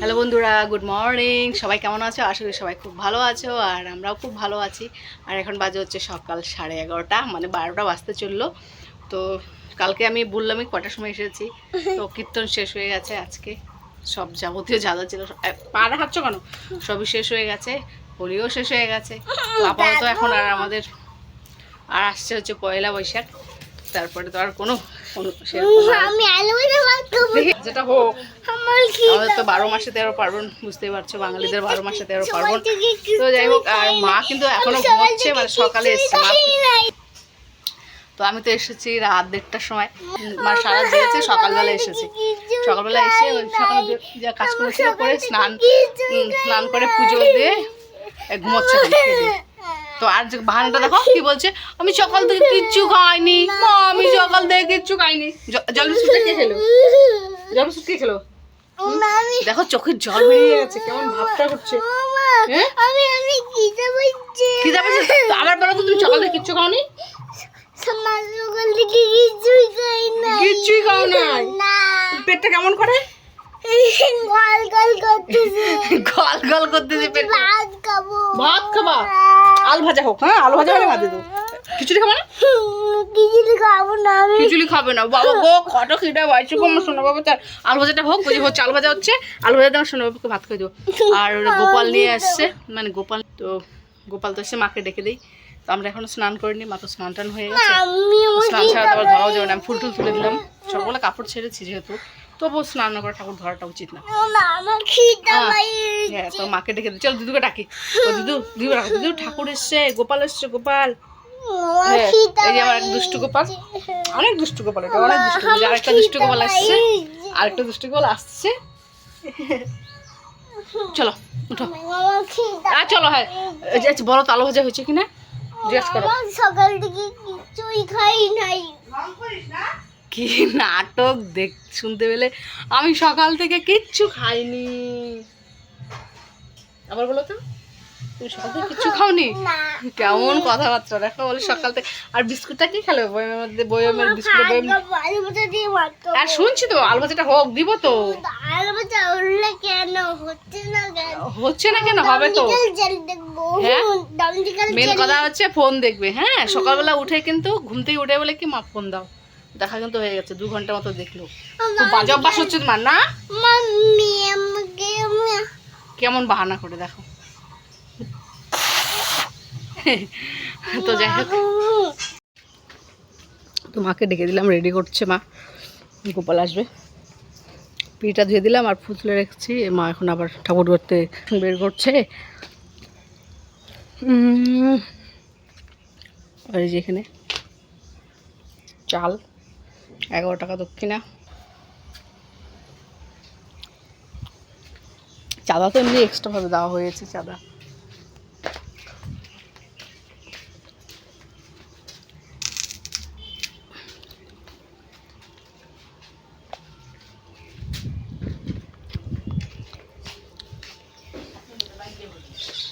Hello বন্ধুরা good morning. সবাই কেমন আছো? আশা করি সবাই খুব ভালো আছো আর আমরাও খুব ভালো আছি। আর এখন বাজে হচ্ছে সকাল সাড়ে এগারোটা মানে বারোটা বাজতে চলল। তো কালকে আমি বললামই কটার সময় এসেছি। তো কীর্তন শেষ হয়ে গেছে আজকে। সব যাবতীয় যা যা ছিল পা দেখাচ্ছ কেন সবই শেষ হয়ে গেছে। হোলিও শেষ হয়ে গেছে। আপাতত এখন আর আমাদের আর আসছে হচ্ছে পয়লা বৈশাখ। তারপরে তো আর কোনো যেটা হোক। আমাদের তো বারো মাসে তেরো পার্বণ বুঝতেই পারছ বাঙালিদের বারো মাসে তেরো পার্বণ। তো যাই হোক আর মা কিন্তু এখনও ঘুমোচ্ছে মানে সকালে এসছে মা তো আমি তো এসেছি রাত দেড়টার সময়। মা সারা দিয়েছে সকালবেলা এসেছি। সকালবেলা এসে সকালে যা কাজ করেছিল করে স্নান স্নান করে পুজো দিয়ে ঘুমোচ্ছে। তো আর যে বাহানাটা দেখো কি বলছে? আমি সকাল থেকে কিচ্ছু খাইনি। মা আমি সকাল থেকে কিচ্ছু খাইনি। জল বিস্কুটটা কে খেলো জল বিস্কুট কে খেলো দেখো চোখের জল বেরিয়ে গেছে কেমন ভাবটা করছে হ্যাঁ? আমি আমি খিদে পাচ্ছে আবার বলো তো তুমি সকাল থেকে কিচ্ছু খাওনি? সকাল থেকে খাই নাই। কিচ্ছুই খাও না। পেটটা কেমন করে? গল গল করতেছে। গল গল করতেছে পেট ভাত খাব। ভাত খাবা? আলু ভাজা হোক হ্যাঁ আলু ভাজা হলে ভাজে দেবো। খিচুড়ি খাব না? কিছু খাব না খিচুড়ি খাবে না। বাবা গো কত খিদা পাইছে গো আমার সোনা বাবা তার আলু ভাজাটা হোক ওই হচ্ছে আলু ভাজা হচ্ছে আলু ভাজা আমার সোনা বাবাকে ভাত খাই দেবো। আর গোপাল নিয়ে আসছে মানে গোপাল তো গোপাল তো এসে মাকে ডেকে দিই। তো আমরা এখনও স্নান করিনি মা তো স্নান টান হয়ে গেছে। স্নান ছাড়া তো আবার ধরাও যাবে না। আমি ফুল টুল তুলে দিলাম। সকালবেলা কাপড় ছেড়েছি যেহেতু। তবুও স্নান না করে ঠাকুর ধরাটা উচিত না। হ্যাঁ, হ্যাঁ তো মাকে ডেকে দিই চল দিদুকে ডাকি। দিদু দিদু ডাকো দিদু ঠাকুর এসছে গোপাল এসছে গোপাল। হ্যাঁ, এই যে আমার এক দুষ্টু গোপাল। অনেক দুষ্টু গোপাল এটা অনেক দুষ্টু গোপাল। আরেকটা দুষ্টু গোপাল আসছে। দুষ্টু গোপাল আসছে। চলো উঠো। আর চলো হ্যাঁ। ভাজা হয়েছে কিনা? জিজ্ঞেস করো। সকাল থেকে কিছুই খাই নাই। কি নাটক দেখ শুনতে পেলে। আমি সকাল থেকে কিচ্ছু খাইনি। আবার বলো তো তুমি সকাল থেকে কিচ্ছু খাওনি? কেমন কথাবার্তা দেখো বলে সকাল থেকে আর বিস্কুটটা কি খেলো? বইয়ের মধ্যে বইয়ের বিস্কুট বইয়ের খাব। আর শুনছি তো আলু ভাজাটা হোক দিব তো। কেন? হচ্ছে না কেন? হচ্ছে না কেন? হবে তো। দেখব। হ্যাঁ? মেন কথা হচ্ছে ফোন দেখবে। হ্যাঁ সকালবেলা উঠে কিন্তু ঘুম থেকে উঠে বলে কি মা ফোন দাও। দেখা কিন্তু হয়ে গেছে দু ঘণ্টা মতো দেখল। বাজে অভ্যাস হচ্ছে তোমার না? কেমন বাহানা করে দেখো। তো যাই হোক। তো মাকে ডেকে দিলাম রেডি করছে মা। গোপাল আসবে। পিঠটা ধুয়ে দিলাম আর ফুল তুলে রেখেছি। মা এখন আবার ঠাকুর করতে বের করছে। আর এই যে এখানে চাল। এগারো টাকা দক্ষিণা চাঁদা তো এমনি এক্সট্রাভাবে দেওয়া হয়েছে, চাঁদা।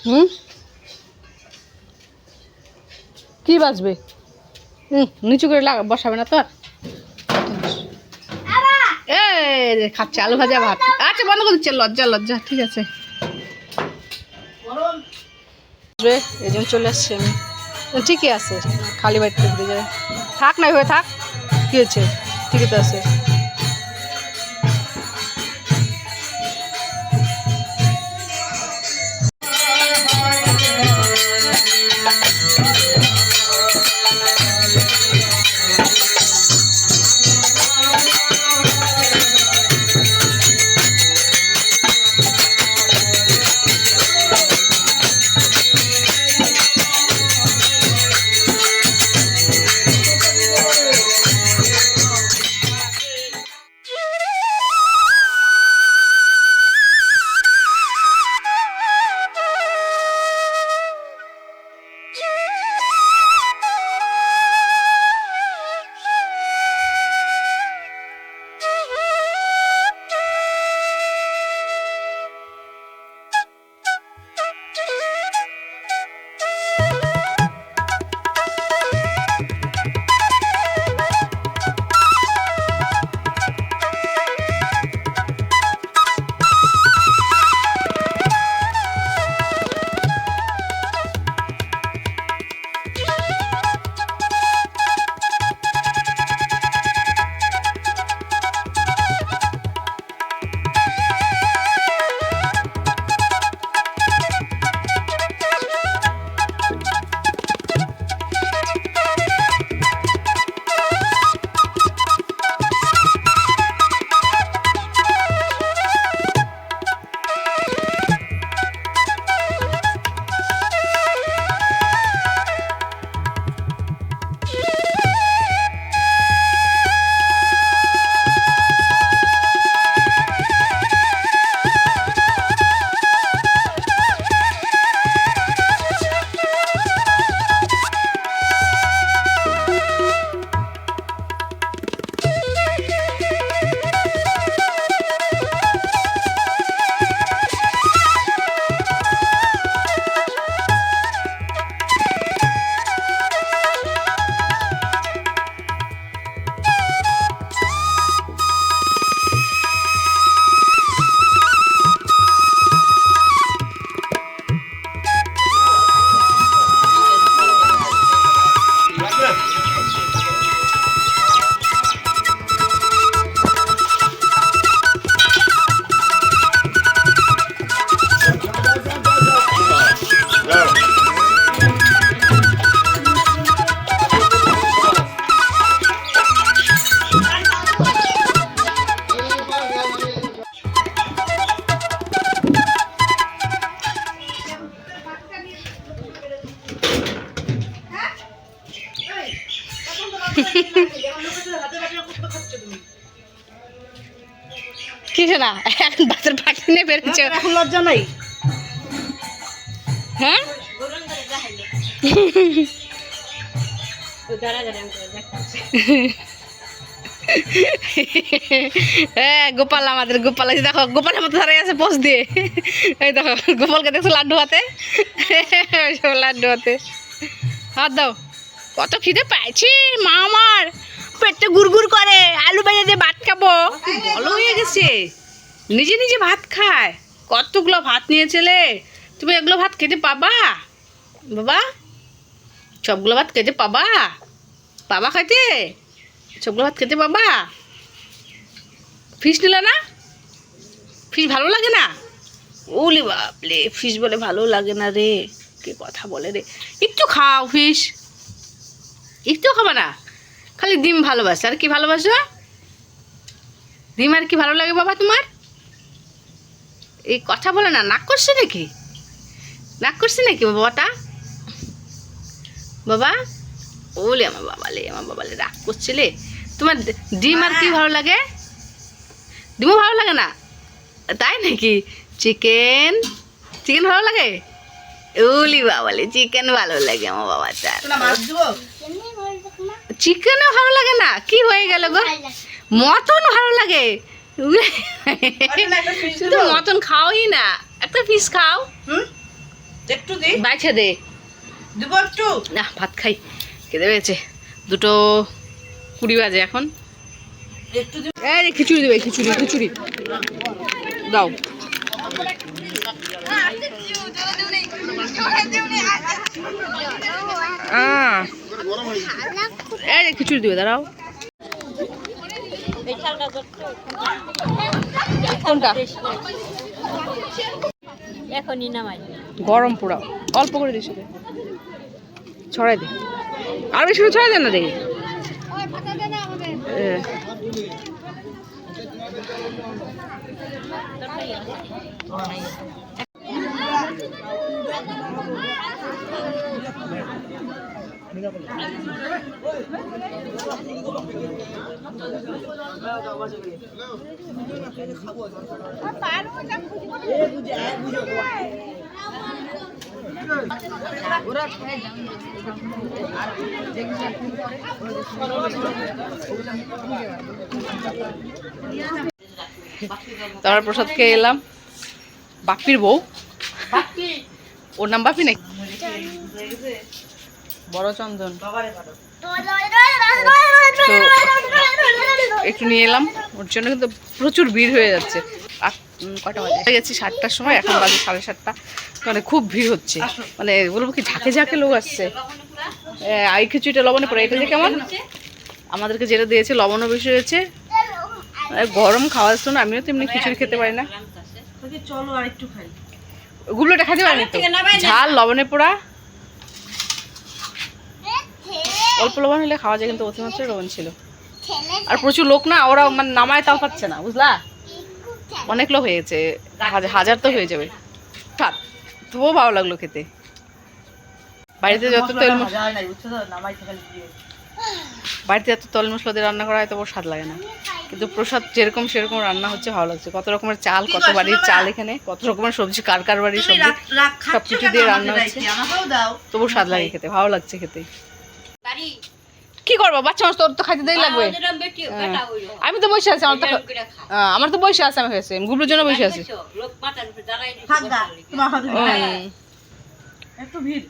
হুম? কি বাজবে? হুম, নিচু করে লাগা বসাবে না তো আর এই রে, খাচ্ছে, আলু ভাজা ভাত। আচ্ছা বন্ধ করে দিচ্ছে, লজ্জা লজ্জা, ঠিক আছে। এই জন্য চলে আসছি আমি। ঠিকই আছে, খালি বাড়িতে ঘুরে থাক না হয়ে থাক। কি হয়েছে? ঠিকই তো আছে। বাচ্চার পাখি নিয়ে বেরোচ্ছে। এখন লজ্জা নাই? হ্যাঁ? হ্যাঁ গোপাল আমাদের গোপাল যে দেখো গোপালের মতো ধরে আছে পোষ দিয়ে। এই দেখো গোপালকে দেখছ লাড্ডু হাতে? সব লাড্ডু হাতে। হাত দাও। কত খিদে পাইছি মা আমার। পেটে গুড়গুড় করে, আলু ভেজে দিয়ে ভাত খাব। ভালো হয়ে গেছে। নিজে নিজে ভাত খায়। কতগুলো ভাত নিয়েছিলে তুমি এগুলো ভাত খেতে পাবা? বাবা, সবগুলো ভাত খেতে পাবা? পাবা খাইতে সবগুলো ভাত খেতে পাবা? ফিশ নিলে না? ফিশ ভালো লাগে না? ওলি বাপলে ফিশ বলে ভালো লাগে না রে। কে কথা বলে রে? একটু খাও ফিশ একটু খাবা না? খালি ডিম ভালোবাসে। আর কি ভালোবাসো? ডিম আর কি ভালো লাগে বাবা তোমার? এই কথা বলে না নাক করছে নাকি? নাক করছে নাকি বাবাটা? বাবা ওলে আমার বাবা লে আমার বাবালে রাগ করছিলে তোমার ডিম আর কি ভালো লাগে? ডিমও ভালো লাগে না? তাই নাকি? চিকেন? চিকেন ভালো লাগে? ওলি বাবালে চিকেন ভালো লাগে আমার বাবাটা চিকেনও ভালো লাগে না? কি হয়ে গেল গো? মটন ভালো লাগে। আরে না, শুধু মটন খাওই না। একটা ফিশ খাও। হুম? একটু দি। বাইছে দে। দেবো একটু। না ভাত খাই। খেতে পেয়েছে। দুটো কুড়ি বাজে এখন। এই খিচুড়ি দেবে খিচুড়ি খিচুড়ি। দাও। আহ, এই খিচুড়ি দেবে, দাঁড়াও। কোনটা? এখনই নামাই গরম পুরো অল্প করে দিস। ছড়াই দে। আর বেশি করে ছড়াই দে না রে এ। তারপর প্রসাদ খেয়ে এলাম। বাপির বউ। ওর নাম বাপি নাকি? বড় চন্দন। একটু নিয়ে এলাম ওর জন্য কিন্তু প্রচুর ভিড় হয়ে যাচ্ছে। কটা বাজে? গেছি সাতটার সময় এখন বাজে সাড়ে সাতটা। মানে খুব ভিড় হচ্ছে। মানে বলব কি ঝাঁকে ঝাঁকে লোক আসছে। আই খিচুড়িটা লবণে পড়ে এটা যে কেমন? আমাদেরকে যেটা দিয়েছে লবণও বেশি হয়েছে। গরম খাওয়ার জন্য আমিও তেমনি খিচুড়ি খেতে পারি না। বলছি, চলো আর একটু খাই? ওগুলোটা খেতে পারিনি তো? ঝাল লবণে পোড়া। অল্প লবণ হলে খাওয়া যায় কিন্তু অতিমাত্রায় লবণ ছিল। আর প্রচুর লোক না ওরা মানে নামায় তাও পাচ্ছে না বুঝলা? অনেক লোক হয়েছে হাজার- তো হয়ে যাবে। থাক তবুও ভালো লাগল খেতে। বাড়িতে যত তেল বাড়িতে যত তেল মশলা দিয়ে রান্না করা হয় তবু স্বাদ লাগে না। কিন্তু প্রসাদ যেরকম সেরকম রান্না হচ্ছে ভালো লাগছে। কত রকমের চাল কত বাড়ির চাল এখানে কত রকমের সবজি কার কার বাড়ির সবজি সব কিছু দিয়ে রান্না হচ্ছে। তবু স্বাদ লাগে খেতে ভালো লাগছে খেতে। কি করব? বাচ্চা মানুষ তোর তো খাইতে দেরি লাগবে। হ্যাঁ। আমি তো বসে আছি আমার তো আমার তো বসে আছে আমি হয়েছে। গুবলুর জন্য বসে আছি। হুম। একটু ভিড়।